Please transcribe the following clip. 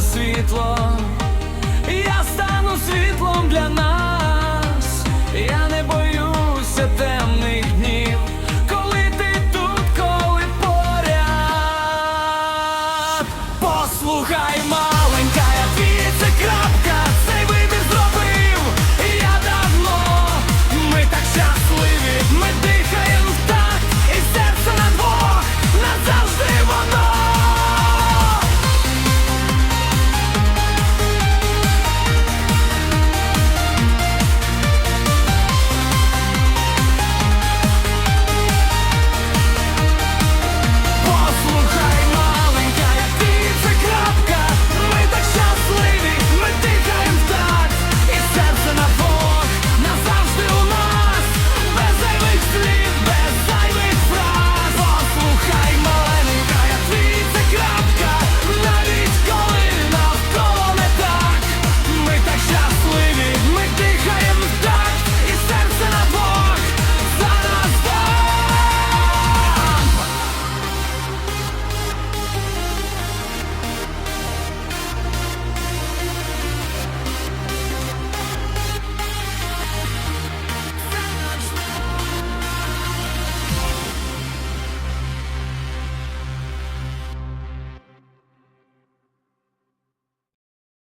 світло, я стану світлом для нас, я не боюся темних днів, коли ти тут, коли поряд, послухай мене.